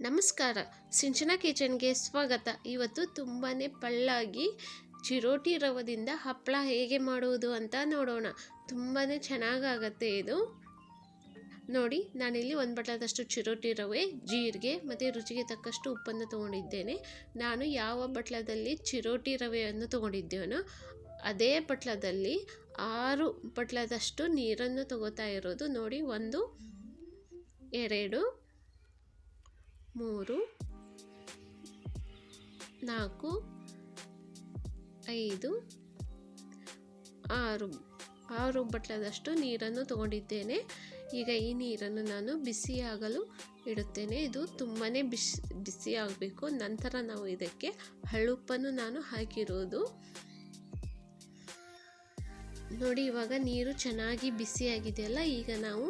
ನಮಸ್ಕಾರ. ಸಿಂಚನ ಕಿಚನ್ಗೆ ಸ್ವಾಗತ. ಇವತ್ತು ತುಂಬಾ ಪಳ್ಳಾಗಿ, ಚಿರೋಟಿ ರವದಿಂದ ಹಪ್ಪಳ ಹೇಗೆ ಮಾಡುವುದು ಅಂತ ನೋಡೋಣ. ತುಂಬಾ ಚೆನ್ನಾಗಾಗತ್ತೆ ಇದು. ನೋಡಿ, ನಾನಿಲ್ಲಿ ಒಂದು ಬಟ್ಲದಷ್ಟು ಚಿರೋಟಿ ರವೆ, ಜೀರಿಗೆ ಮತ್ತು ರುಚಿಗೆ ತಕ್ಕಷ್ಟು ಉಪ್ಪನ್ನು ತೊಗೊಂಡಿದ್ದೇನೆ. ನಾನು ಯಾವ ಬಟ್ಲದಲ್ಲಿ ಚಿರೋಟಿ ರವೆಯನ್ನು ತೊಗೊಂಡಿದ್ದೇನೋ, ಅದೇ ಬಟ್ಲದಲ್ಲಿ ಆರು ಬಟ್ಲದಷ್ಟು ನೀರನ್ನು ತಗೋತಾ ಇರೋದು. ನೋಡಿ, ಒಂದು, ಎರಡು ಮೂರು, ನಾಲ್ಕು, ಐದು, ಆರು. ಆರು ಬಟ್ಲದಷ್ಟು ನೀರನ್ನು ತಗೊಂಡಿದ್ದೇನೆ. ಈಗ ಈ ನೀರನ್ನು ನಾನು ಬಿಸಿಯಾಗಲು ಇಡುತ್ತೇನೆ. ಇದು ತುಂಬಾ ಬಿಸಿ, ಬಿಸಿಯಾಗಬೇಕು. ನಂತರ ನಾವು ಇದಕ್ಕೆ ಹಳುಪ್ಪನ್ನು ನಾನು ಹಾಕಿರೋದು. ನೋಡಿ, ಇವಾಗ ನೀರು ಚೆನ್ನಾಗಿ ಬಿಸಿಯಾಗಿದೆಯಲ್ಲ, ಈಗ ನಾವು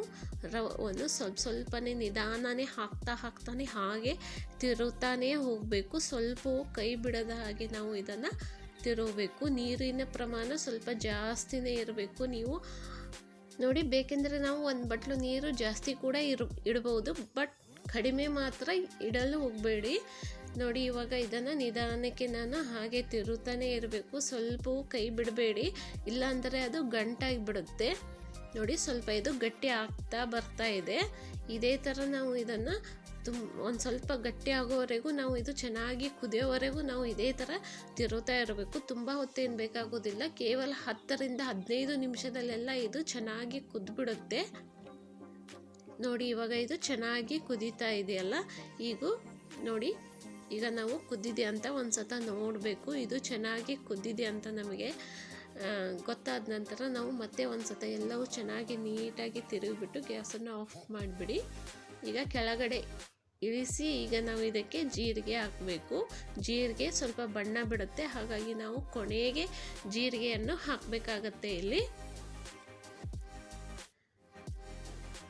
ರವನ್ನು ಸ್ವಲ್ಪ ಸ್ವಲ್ಪನೇ ನಿಧಾನನೇ ಹಾಕ್ತಾ ಹಾಕ್ತಾನೆ ಹಾಗೆ ತಿರುತ್ತಾನೇ ಹೋಗಬೇಕು. ಸ್ವಲ್ಪ ಕೈ ಬಿಡದ ಹಾಗೆ ನಾವು ಇದನ್ನು ತಿರುಗಬೇಕು. ನೀರಿನ ಪ್ರಮಾಣ ಸ್ವಲ್ಪ ಜಾಸ್ತಿನೇ ಇರಬೇಕು ನೀವು. ನೋಡಿ, ಬೇಕೆಂದರೆ ನಾವು ಒಂದು ಬಟ್ಲು ನೀರು ಜಾಸ್ತಿ ಕೂಡ ಇರು, ಇಡ್ಬೋದು, ಬಟ್ ಕಡಿಮೆ ಮಾತ್ರ ಇಡಲು ಹೋಗಬೇಡಿ. ನೋಡಿ, ಇವಾಗ ಇದನ್ನು ನಿಧಾನಕ್ಕೆ ನಾನು ಹಾಗೆ ತಿರುತ್ತಾನೆ ಇರಬೇಕು. ಸ್ವಲ್ಪ ಕೈ ಬಿಡಬೇಡಿ. ಇಲ್ಲಾಂದರೆ ಅದು ಗಂಟಾಗಿ ಬಿಡುತ್ತೆ. ನೋಡಿ, ಸ್ವಲ್ಪ ಇದು ಗಟ್ಟಿ ಆಗ್ತಾ ಬರ್ತಾ ಇದೆ. ಇದೇ ಥರ ನಾವು ಇದನ್ನು ತುಂಬ ಒಂದು ಸ್ವಲ್ಪ ಗಟ್ಟಿ ಆಗೋವರೆಗೂ ನಾವು ಇದು ಚೆನ್ನಾಗಿ ಕುದಿಯೋವರೆಗೂ ನಾವು ಇದೇ ಥರ ತಿರುತ್ತಾ ಇರಬೇಕು. ತುಂಬ ಹೊತ್ತೇನು ಬೇಕಾಗೋದಿಲ್ಲ. ಕೇವಲ ಹತ್ತರಿಂದ ಹದಿನೈದು ನಿಮಿಷದಲ್ಲೆಲ್ಲ ಇದು ಚೆನ್ನಾಗಿ ಕುದ್ಬಿಡುತ್ತೆ. ನೋಡಿ, ಇವಾಗ ಇದು ಚೆನ್ನಾಗಿ ಕುದೀತಾ ಇದೆಯಲ್ಲ? ಈಗ ನೋಡಿ, ಈಗ ನಾವು ಕುದ್ದಿದೆ ಅಂತ ಒಂದು ಸತ ನೋಡಬೇಕು. ಇದು ಚೆನ್ನಾಗಿ ಕುದ್ದಿದೆ ಅಂತ ನಮಗೆ ಗೊತ್ತಾದ ನಂತರ ನಾವು ಮತ್ತೆ ಒಂದು ಸತ ಎಲ್ಲವೂ ಚೆನ್ನಾಗಿ ನೀಟಾಗಿ ತಿರುಗಿಬಿಟ್ಟು ಗ್ಯಾಸನ್ನು ಆಫ್ ಮಾಡಿಬಿಡಿ. ಈಗ ಕೆಳಗಡೆ ಇಳಿಸಿ, ಈಗ ನಾವು ಇದಕ್ಕೆ ಜೀರಿಗೆ ಹಾಕಬೇಕು. ಜೀರಿಗೆ ಸ್ವಲ್ಪ ಬಣ್ಣ ಬಿಡುತ್ತೆ. ಹಾಗಾಗಿ ನಾವು ಕೊನೆಗೆ ಜೀರಿಗೆಯನ್ನು ಹಾಕಬೇಕಾಗತ್ತೆ ಇಲ್ಲಿ.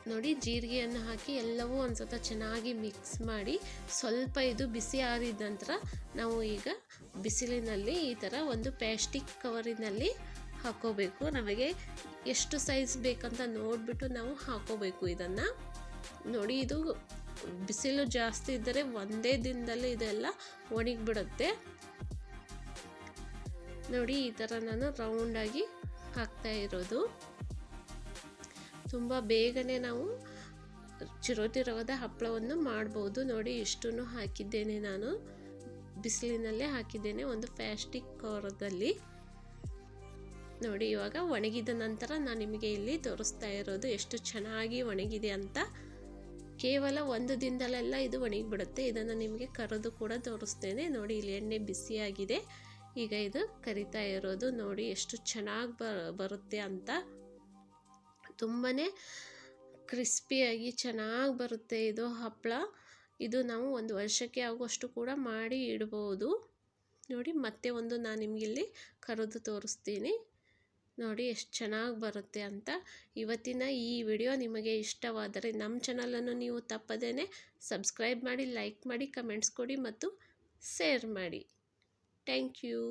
ನೋಡಿ ಜೀರಿಗೆಯನ್ನು ಹಾಕಿ ಎಲ್ಲವೂ ಒಂದು ಸ್ವಲ್ಪ ಚೆನ್ನಾಗಿ ಮಿಕ್ಸ್ ಮಾಡಿ ಸ್ವಲ್ಪ ಇದು ಬಿಸಿ ಆರಿದ ನಂತರ ನಾವು ಈಗ ಬಿಸಿಲಿನಲ್ಲಿ ಈ ಥರ ಒಂದು ಪ್ಯಾಸ್ಟಿಕ್ ಕವರಿನಲ್ಲಿ ಹಾಕೋಬೇಕು. ನಮಗೆ ಎಷ್ಟು ಸೈಜ್ ಬೇಕಂತ ನೋಡಿಬಿಟ್ಟು ನಾವು ಹಾಕೋಬೇಕು ಇದನ್ನು. ನೋಡಿ ಇದು ಬಿಸಿಲು ಜಾಸ್ತಿ ಇದ್ದರೆ ಒಂದೇ ದಿನದಲ್ಲಿ ಇದೆಲ್ಲ ಒಣಗಿಬಿಡುತ್ತೆ. ನೋಡಿ ಈ ಥರ ನಾನು ರೌಂಡಾಗಿ ಹಾಕ್ತಾ ಇರೋದು. ತುಂಬ ಬೇಗನೆ ನಾವು ಚಿರೋಟಿ ರವದ ಹಪ್ಪಳವನ್ನು ಮಾಡ್ಬೋದು. ನೋಡಿ, ಇಷ್ಟನ್ನು ಹಾಕಿದ್ದೇನೆ ನಾನು. ಬಿಸಿಲಿನಲ್ಲೇ ಹಾಕಿದ್ದೇನೆ ಒಂದು ಪ್ಲಾಸ್ಟಿಕ್ ಕವರದಲ್ಲಿ ನೋಡಿ, ಇವಾಗ ಒಣಗಿದ ನಂತರ ನಾನು ನಿಮಗೆ ಇಲ್ಲಿ ತೋರಿಸ್ತಾ ಇರೋದು ಎಷ್ಟು ಚೆನ್ನಾಗಿ ಒಣಗಿದೆ ಅಂತ. ಕೇವಲ ಒಂದು ದಿನದಲ್ಲೆಲ್ಲ ಇದು ಒಣಗಿಬಿಡುತ್ತೆ. ಇದನ್ನು ನಿಮಗೆ ಕರೆದು ಕೂಡ ತೋರಿಸ್ತೇನೆ. ನೋಡಿ, ಇಲ್ಲಿ ಎಣ್ಣೆ ಬಿಸಿಯಾಗಿದೆ. ಈಗ ಇದು ಕರಿತಾ ಇರೋದು. ನೋಡಿ, ಎಷ್ಟು ಚೆನ್ನಾಗಿ ಬರುತ್ತೆ ಅಂತ. ತುಂಬಾ ಕ್ರಿಸ್ಪಿಯಾಗಿ ಚೆನ್ನಾಗಿ ಬರುತ್ತೆ ಇದು ಹಪ್ಪಳ ಇದು ನಾವು ಒಂದು ವರ್ಷಕ್ಕೆ ಆಗುವಷ್ಟು ಕೂಡ ಮಾಡಿ ಇಡ್ಬೋದು. ನೋಡಿ, ಮತ್ತೆ ಒಂದು ನಾನು ನಿಮಗಿಲ್ಲಿ ಕರೆದು ತೋರಿಸ್ತೀನಿ. ನೋಡಿ, ಎಷ್ಟು ಚೆನ್ನಾಗಿ ಬರುತ್ತೆ ಅಂತ. ಇವತ್ತಿನ ಈ ವಿಡಿಯೋ ನಿಮಗೆ ಇಷ್ಟವಾದರೆ ನಮ್ಮ ಚಾನಲನ್ನು ನೀವು ತಪ್ಪದೇ ಸಬ್ಸ್ಕ್ರೈಬ್ ಮಾಡಿ, ಲೈಕ್ ಮಾಡಿ, ಕಮೆಂಟ್ಸ್ ಕೊಡಿ ಮತ್ತು ಶೇರ್ ಮಾಡಿ. Thank you.